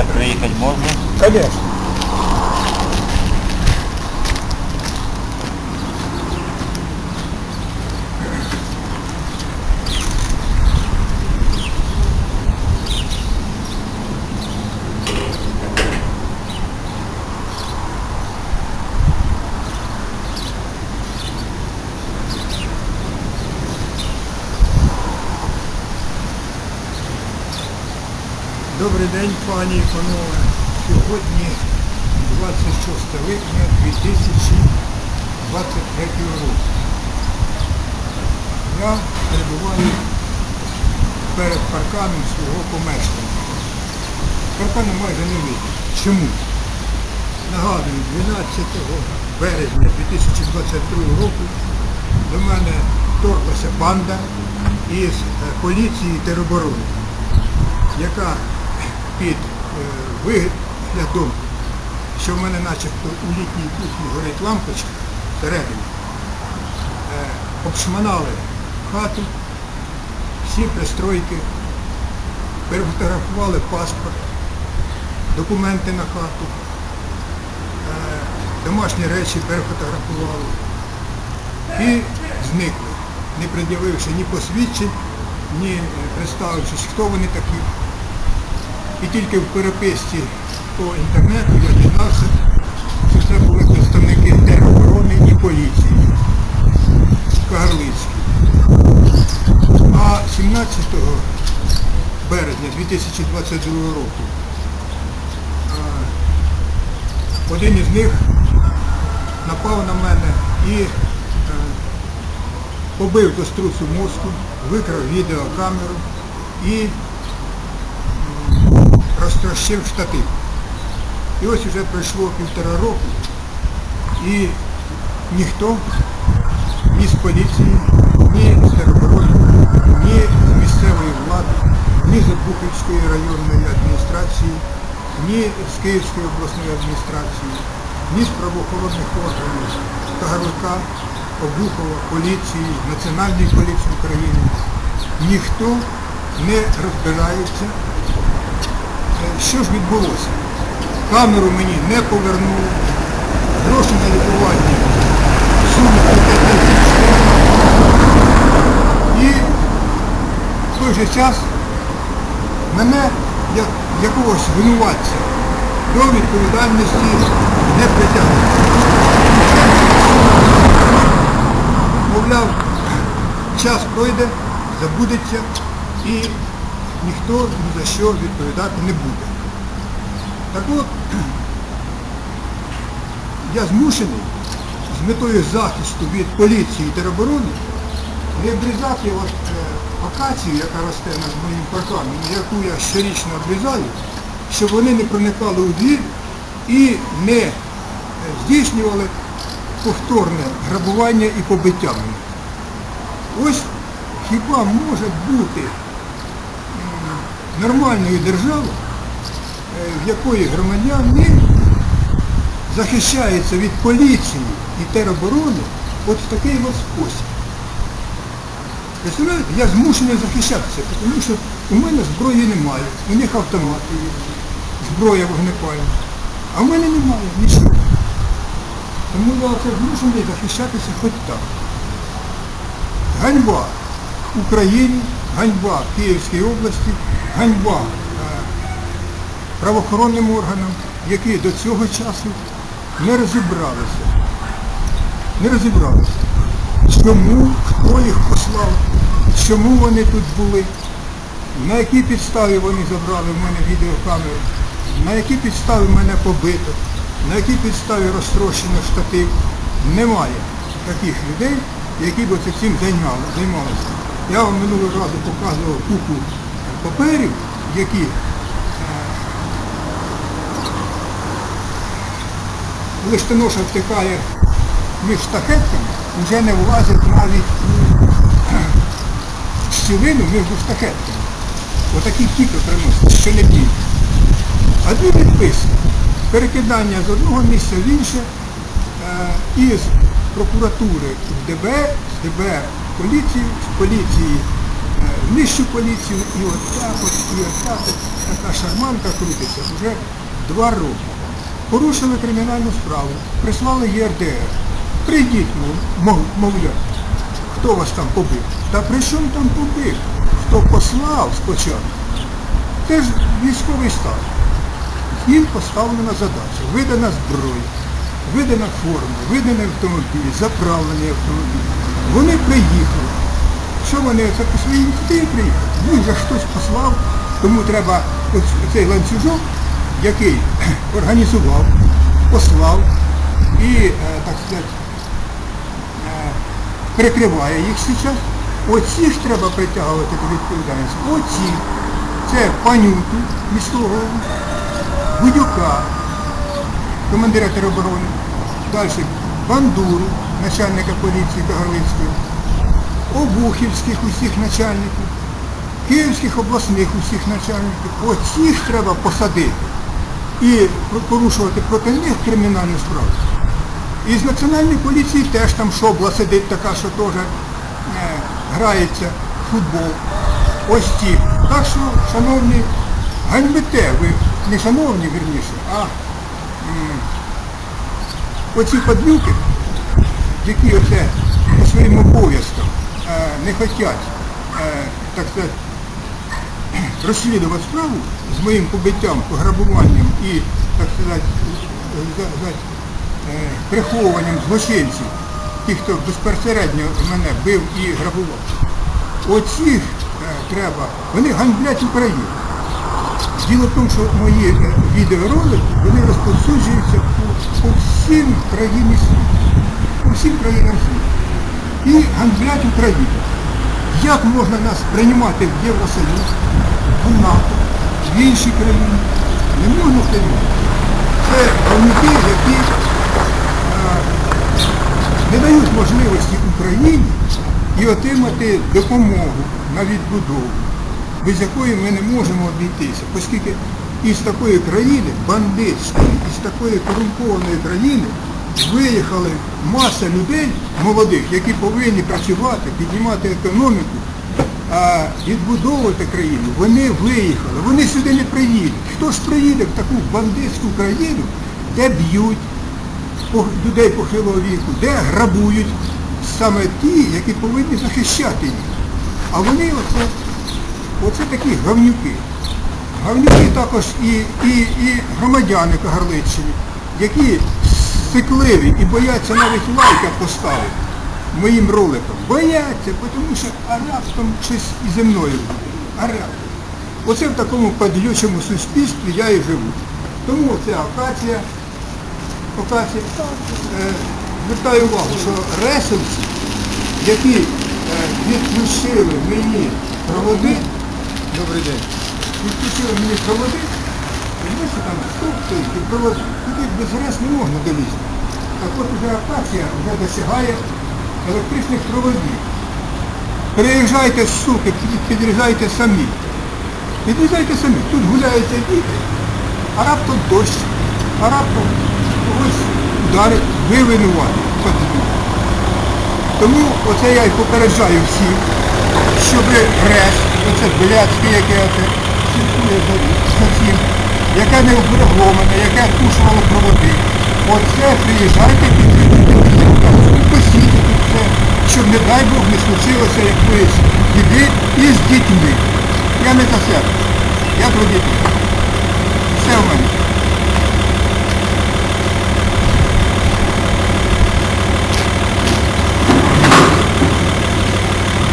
Я можно? Конечно. Добрий день, пані і панове. Сьогодні 26 липня 2023 року. Я перебуваю перед парканом свого помешкання. Паркану майже не видно. Чому? Нагадую, 12 березня 2022 року до мене вторглася банда із е, поліції тероборони яка під е, виглядом, що в мене начебто у літній кухні горить лампочка всередині, е, обшманали хату, всі пристройки, перефотографували паспорт, документи на хату, е, домашні речі перефотографували і зникли, не пред'явивши ні посвідчень, ні представившись, хто вони такі. І тільки в переписці по інтернету я дізнався, що це були представники тероборони і поліції Кагарлицькі. А 17 березня 2022 року один із них напав на мене і е, побив до струсу мозку, викрав відеокамеру і розтрощив штатив. І ось вже пройшло півтора року, і ніхто ні з поліції, ні з тероборони, ні з місцевої влади, ні з Обухівської районної адміністрації, ні з Київської обласної адміністрації, ні з правоохоронних органів Кагарлика, Обухова, поліції, Національної поліції України. Ніхто не розбирається що ж відбулося? Камеру мені не повернули, гроші на лікування суми 5 тисяч І в той же час мене, як якогось винуватця, до відповідальності не притягнуть. Мовляв, час пройде, забудеться і ніхто ні за що відповідати не буде. Так от, я змушений з метою захисту від поліції і тероборони не обрізати от, е, акацію, яка росте над моїм парканом, яку я щорічно обрізаю, щоб вони не проникали у двір і не е, здійснювали повторне грабування і побиття мене. Ось хіба може бути нормальної держави, е, в якої громадяни захищаються від поліції і тероборони от в такий от спосіб. Представляєте, я змушений захищатися, тому що у мене зброї немає, у них автомати є, зброя вогнепальна, а в мене немає нічого. Тому я це змушений захищатися хоч так. Ганьба Україні, ганьба Київській області, ганьба е, правоохоронним органам, які до цього часу не розібралися. Не розібралися, чому, хто їх послав, чому вони тут були, на якій підставі вони забрали в мене відеокамеру, на якій підставі мене побито, на якій підставі розтрощено штатив. Немає таких людей, які б цим займалися. Я вам минулого разу показував купу паперів, які е, листоноша втикає між штахетками, вже не влазять навіть щілину між штахетками. Отакі тільки приносять, що не бій. А дві підписи. Перекидання з одного місця в інше е, із прокуратури в ДБР, з ДБР в поліції в нижчу поліцію, і от так от, і от так от. Така шарманка крутиться вже два роки. Порушили кримінальну справу, прислали ЄРДР. Прийдіть, мов- мов, хто вас там побив? Та при чому там побив? Хто послав спочатку? Це ж військовий стан. Їм поставлена задача, видана зброя, видана форма, виданий автомобіль, заправлений автомобіль. Вони приїхали. Що вони це по своїй ініціативі приїхали? Їх же хтось послав, тому треба цей ланцюжок, який організував, послав і, е, так сказати, е, прикриває їх зараз. Оці ж треба притягувати до відповідальності. Оці. Це панюту міського голову, Будюка, командира тероборони, далі Бандуру, начальника поліції Кагарлицької, Обухівських усіх начальників, Київських обласних усіх начальників. Оцих треба посадити і порушувати проти них кримінальну справу. І з національної поліції теж там шобла сидить така, що теж е, грається в футбол. Ось ті. Так що, шановні, ганьбите ви, не шановні, вірніше, а м, оці падлюки, які оце по своїм обов'язкам е, не хочуть, е, так сказати, розслідувати справу з моїм побиттям, пограбуванням і, так сказати, за- за- е, приховуванням злочинців, тих, хто безпосередньо мене бив і грабував. Оці е, треба, вони ганьблять Україну. Діло в тому, що мої відеоролики, вони розповсюджуються по, по всім країнам світу. По всім країнам світу. І ганьблять Україну. Як можна нас приймати в Євросоюз, в НАТО, в інші країни? Не можна приймати. Це громади, які е, не дають можливості Україні і отримати допомогу на відбудову, без якої ми не можемо обійтися, оскільки із такої країни, бандитської, із такої корумпованої країни виїхали маса людей молодих, які повинні працювати, піднімати економіку, а відбудовувати країну. Вони виїхали, вони сюди не приїдуть. Хто ж приїде в таку бандитську країну, де б'ють, людей похилого віку, де грабують саме ті, які повинні захищати їх. А вони оце, оце такі гавнюки. Гавнюки також і, і, і громадяни Кагарличчини, які сикливі і бояться навіть лайка поставити моїм роликам. Бояться, тому що а раптом щось і зі мною буде. А. Оце в такому падлючому суспільстві я і живу. Тому це акація. Акація. Е, звертаю увагу, що ресурси, які е, відключили мені проводи, Добрий день. Відключили мені проводи, що там стовпи і проводи. Туди без рес не можна долізти. Так от вже акація вже досягає електричних проводів. Переїжджайте, суки, під- підрізайте самі. Підрізайте самі. Тут гуляються діти, а раптом дощ, а раптом когось ударить, ви винуваті. Тому оце я й попереджаю всіх, щоб РЕС, оце блядське, яке оце за яке не обреговане, яке пушувало проводи. Оце приїжджайте, підтримуйте, посійте тут все, щоб, не дай Бог, не случилося якоїсь біди із дітьми. Я не за себе, я про дітей.